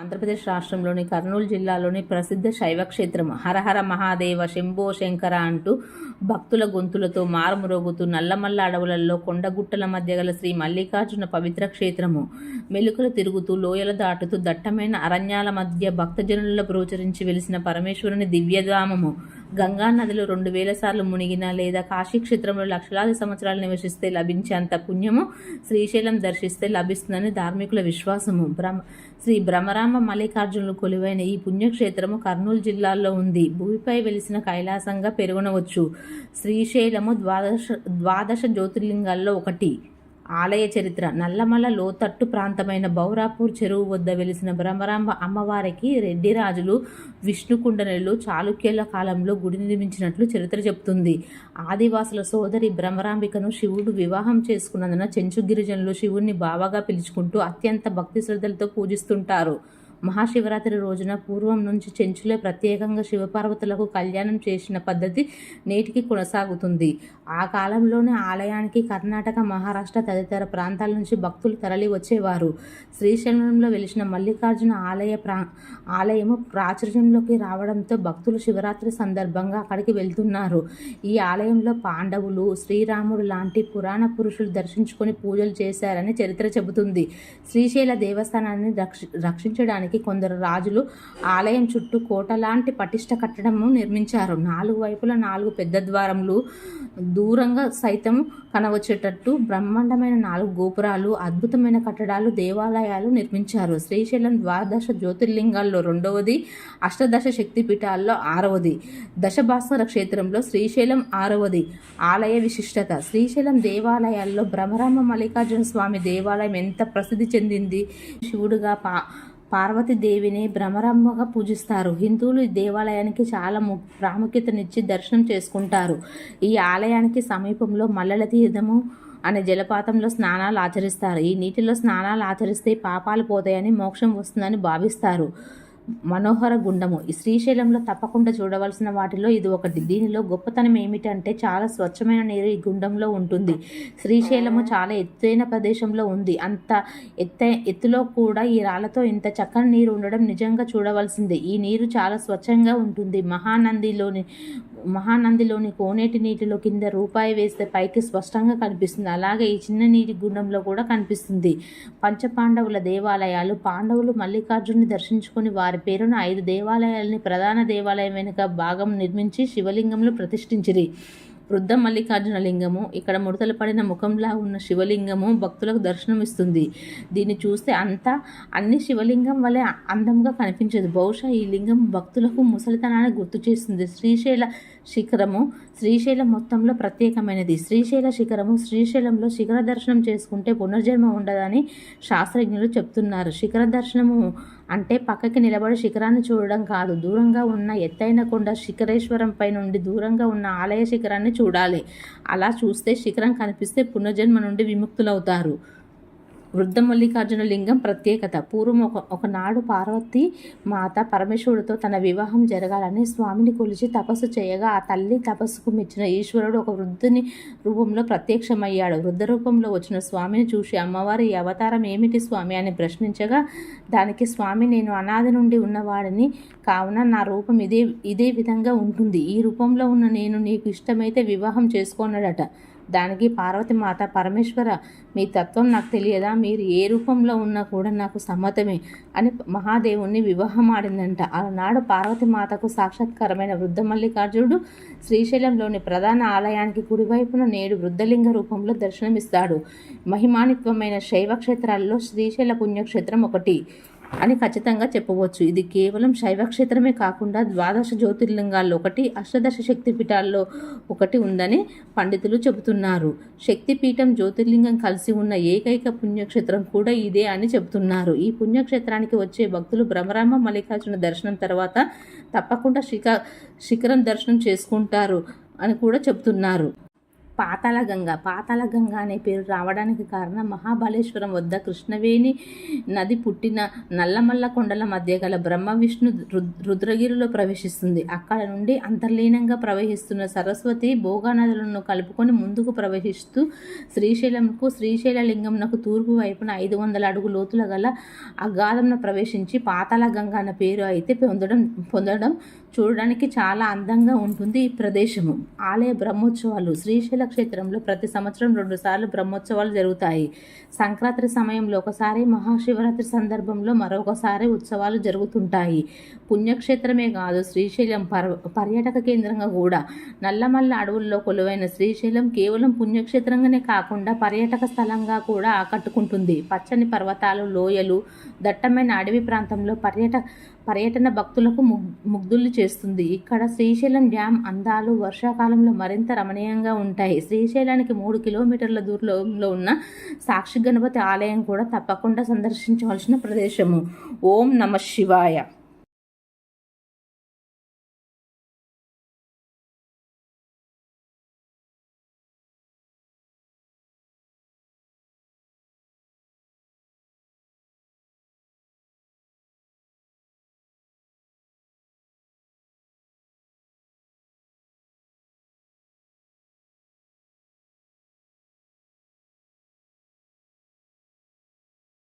ఆంధ్రప్రదేశ్ రాష్ట్రంలోని కర్నూలు జిల్లాలోని ప్రసిద్ధ శైవక్షేత్రం హరహర మహాదేవ శంభో శంకర అంటూ భక్తుల గొంతులతో మారుమ్రోగుతూ నల్లమల్ల అడవులలో కొండగుట్టల మధ్య గల శ్రీ మల్లికార్జున పవిత్ర క్షేత్రము. మెలుకలు తిరుగుతూ లోయల దాటుతూ దట్టమైన అరణ్యాల మధ్య భక్తజనుల ప్రోచరించి వెలిసిన పరమేశ్వరుని దివ్యధామము. గంగా నదిలో రెండు వేల సార్లు మునిగిన లేదా కాశీ క్షేత్రంలో లక్షలాది సంవత్సరాలు నివసిస్తే లభించే అంత పుణ్యము శ్రీశైలం దర్శిస్తే లభిస్తుందని ధార్మికుల విశ్వాసము. బ్రహ్మ శ్రీ భ్రమరామ మల్లికార్జునులు కొలువైన ఈ పుణ్యక్షేత్రము కర్నూలు జిల్లాలో ఉంది. భూమిపై వెలిసిన కైలాసంగా పెరుగునవచ్చు. శ్రీశైలము ద్వాదశ ద్వాదశ జ్యోతిర్లింగాల్లో ఒకటి. ఆలయ చరిత్ర. నల్లమల లోతట్టు ప్రాంతమైన బౌరాపూర్ చెరువు వద్ద వెలిసిన భ్రమరాంబ అమ్మవారికి రెడ్డి రాజులు విష్ణుకుండనలు చాళుక్యుల కాలంలో గుడి నిర్మించినట్లు చరిత్ర చెబుతుంది. ఆదివాసుల సోదరి భ్రమరాంబికను శివుడు వివాహం చేసుకున్నందున చెంచు గిరిజనులు శివుణ్ణి బావగా పిలుచుకుంటూ అత్యంత భక్తి శ్రద్ధలతో పూజిస్తుంటారు. మహాశివరాత్రి రోజున పూర్వం నుంచి చెంచులే ప్రత్యేకంగా శివపార్వతులకు కళ్యాణం చేసిన పద్ధతి నేటికి కొనసాగుతుంది. ఆ కాలంలోనే ఆలయానికి కర్ణాటక మహారాష్ట్ర తదితర ప్రాంతాల నుంచి భక్తులు తరలి వచ్చేవారు. శ్రీశైలంలో వెలిసిన మల్లికార్జున ఆలయ ప్రా ఆలయము ప్రాచుర్యంలోకి రావడంతో భక్తులు శివరాత్రి సందర్భంగా అక్కడికి వెళ్తున్నారు. ఈ ఆలయంలో పాండవులు శ్రీరాముడు లాంటి పురాణ పురుషులు దర్శించుకొని పూజలు చేశారని చరిత్ర చెబుతుంది. శ్రీశైల దేవస్థానాన్ని రక్ష రక్షించడానికి కొందరు రాజులు ఆలయం చుట్టూ కోట లాంటి పటిష్ట కట్టడము నిర్మించారు. నాలుగు వైపుల నాలుగు పెద్ద ద్వారములు దూరంగా సైతం కనవచ్చేటట్టు బ్రహ్మాండమైన నాలుగు గోపురాలు అద్భుతమైన కట్టడాలు దేవాలయాలు నిర్మించారు. శ్రీశైలం ద్వాదశ జ్యోతిర్లింగాల్లో రెండవది అష్టదశ శక్తిపీఠాల్లో ఆరవది దశభాస్కర క్షేత్రంలో శ్రీశైలం ఆరవది. ఆలయ విశిష్టత శ్రీశైలం దేవాలయాల్లో భ్రమరామ మల్లికార్జున స్వామి దేవాలయం ఎంత ప్రసిద్ధి చెందింది? శివుడుగా పా పార్వతీదేవిని భ్రమరమ్మగా పూజిస్తారు. హిందువులు ఈ దేవాలయానికి చాలా ము ప్రాముఖ్యతనిచ్చి దర్శనం చేసుకుంటారు. ఈ ఆలయానికి సమీపంలో మల్లెల తీర్థము అనే జలపాతంలో స్నానాలు ఆచరిస్తారు. ఈ నీటిలో స్నానాలు ఆచరిస్తే పాపాలు పోతాయని మోక్షం వస్తుందని భావిస్తారు. మనోహర గుండము. ఈ శ్రీశైలంలో తప్పకుండా చూడవలసిన వాటిలో ఇది ఒకటి. దీనిలో గొప్పతనం ఏమిటంటే చాలా స్వచ్ఛమైన నీరు ఈ గుండంలో ఉంటుంది. శ్రీశైలము చాలా ఎత్తైన ప్రదేశంలో ఉంది. అంత ఎత్త ఎత్తులో కూడా ఈ రాళ్ళతో ఇంత చక్కని నీరు ఉండడం నిజంగా చూడవలసిందే. ఈ నీరు చాలా స్వచ్ఛంగా ఉంటుంది. మహానందిలోని మహానందిలోని కోనేటి నీటిలో కింద రూపాయి వేస్తే పైకి స్పష్టంగా కనిపిస్తుంది. అలాగే ఈ చిన్న నీటి గుండంలో కూడా కనిపిస్తుంది. పంచపాండవుల దేవాలయాలు పాండవులు మల్లికార్జునుని దర్శించుకుని వారి పేరున ఐదు దేవాలయాలని ప్రధాన దేవాలయం వెనుక భాగం నిర్మించి శివలింగంలో ప్రతిష్ఠించిరి. వృద్ధ మల్లికార్జున లింగము ఇక్కడ ముడతలు పడిన ముఖంలా ఉన్న శివలింగము భక్తులకు దర్శనమిస్తుంది. దీన్ని చూస్తే అంతా అన్ని శివలింగం వలె అందంగా కనిపించదు. బహుశా ఈ లింగం భక్తులకు ముసలితనాన్ని గుర్తు చేస్తుంది. శ్రీశైల శిఖరము శ్రీశైలం మొత్తంలో ప్రత్యేకమైనది. శ్రీశైల శిఖరము శ్రీశైలంలో శిఖర దర్శనం చేసుకుంటే పునర్జన్మ ఉండదని శాస్త్రజ్ఞులు చెప్తున్నారు. శిఖర దర్శనము అంటే పక్కకి నిలబడి శిఖరాన్ని చూడడం కాదు. దూరంగా ఉన్న ఎత్తైన కొండ శిఖరేశ్వరం పై నుండి దూరంగా ఉన్న ఆలయ శిఖరాన్ని చూడాలి. అలా చూస్తే శిఖరం కనిపిస్తే పునర్జన్మ నుండి విముక్తులవుతారు. వృద్ధ మల్లికార్జున లింగం ప్రత్యేకత. పూర్వం ఒక ఒకనాడు పార్వతి మాత పరమేశ్వరుడితో తన వివాహం జరగాలని స్వామిని కొలిచి తపస్సు చేయగా ఆ తల్లి తపస్సుకు మెచ్చిన ఈశ్వరుడు ఒక వృద్ధుని రూపంలో ప్రత్యక్షమయ్యాడు. వృద్ధ రూపంలో వచ్చిన స్వామిని చూసి అమ్మవారి అవతారం ఏమిటి స్వామి? అని ప్రశ్నించగా దానికి స్వామి నేను అనాది నుండి ఉన్నవాడిని కావున నా రూపం ఇదే ఇదే విధంగా ఉంటుంది. ఈ రూపంలో ఉన్న నేను నీకు ఇష్టమైతే వివాహం చేసుకోనడట. దానికి పార్వతి మాత పరమేశ్వర మీ తత్వం నాకు తెలియదా? మీరు ఏ రూపంలో ఉన్నా కూడా నాకు సమ్మతమే అని మహాదేవుణ్ణి వివాహం ఆడిందంట ఆనాడు పార్వతి మాతకు సాక్షాత్కారమైన వృద్ధ మల్లికార్జునుడు శ్రీశైలంలోని ప్రధాన ఆలయానికి కుడివైపున నేడు వృద్ధలింగ రూపంలో దర్శనమిస్తాడు. మహిమానిత్వమైన శైవ క్షేత్రాల్లో శ్రీశైల పుణ్యక్షేత్రం ఒకటి. అని ఖచ్చితంగా చెప్పవచ్చు. ఇది కేవలం శైవ క్షేత్రమే కాకుండా ద్వాదశ జ్యోతిర్లింగాల్లో ఒకటి అష్టదశ శక్తిపీఠాల్లో ఒకటి ఉందని పండితులు చెబుతున్నారు. శక్తిపీఠం జ్యోతిర్లింగం కలిసి ఉన్న ఏకైక పుణ్యక్షేత్రం కూడా ఇదే అని చెబుతున్నారు. ఈ పుణ్యక్షేత్రానికి వచ్చే భక్తులు భ్రమరామ మల్లికార్జున దర్శనం తర్వాత తప్పకుండా శిఖ శిఖరం దర్శనం చేసుకుంటారు అని కూడా చెబుతున్నారు. పాతాళగంగ. పాతాళగంగ అనే పేరు రావడానికి కారణం మహాబలేశ్వరం వద్ద కృష్ణవేణి నది పుట్టిన నల్లమల్ల కొండల మధ్య గల బ్రహ్మ విష్ణు రుద్రగిరిలో ప్రవేశిస్తుంది. అక్కడ నుండి అంతర్లీనంగా ప్రవహిస్తున్న సరస్వతి భోగానదులను కలుపుకొని ముందుకు ప్రవహిస్తూ శ్రీశైలంకు శ్రీశైలలింగంనకు తూర్పు వైపున ఐదు వందల అడుగు లోతుల గల అగాధంను ప్రవేశించి పాతాళగంగ అన్న పేరు అయితే పొందడం పొందడం చూడడానికి చాలా అందంగా ఉంటుంది ఈ ప్రదేశము. ఆలయ బ్రహ్మోత్సవాలు శ్రీశైల క్షేత్రంలో ప్రతి సంవత్సరం రెండు సార్లు బ్రహ్మోత్సవాలు జరుగుతాయి. సంక్రాంతి సమయంలో ఒకసారి మహాశివరాత్రి సందర్భంలో మరొకసారి ఉత్సవాలు జరుగుతుంటాయి. పుణ్యక్షేత్రమే కాదు శ్రీశైలం పర్ పర్యాటక కేంద్రంగా కూడా. నల్లమల్ల అడవుల్లో కొలువైన శ్రీశైలం కేవలం పుణ్యక్షేత్రంగానే కాకుండా పర్యాటక స్థలంగా కూడా ఆకట్టుకుంటుంది. పచ్చని పర్వతాలు లోయలు దట్టమైన అడవి ప్రాంతంలో పర్యట పర్యటన భక్తులకు ముగ్ ముగ్ధుల్ని చేస్తుంది. ఇక్కడ శ్రీశైలం డ్యామ్ అందాలు వర్షాకాలంలో మరింత రమణీయంగా ఉంటాయి. శ్రీశైలానికి మూడు కిలోమీటర్ల దూరంలో ఉన్న సాక్షి గణపతి ఆలయం కూడా తప్పకుండా సందర్శించవలసిన ప్రదేశము. ఓం నమ శివాయ.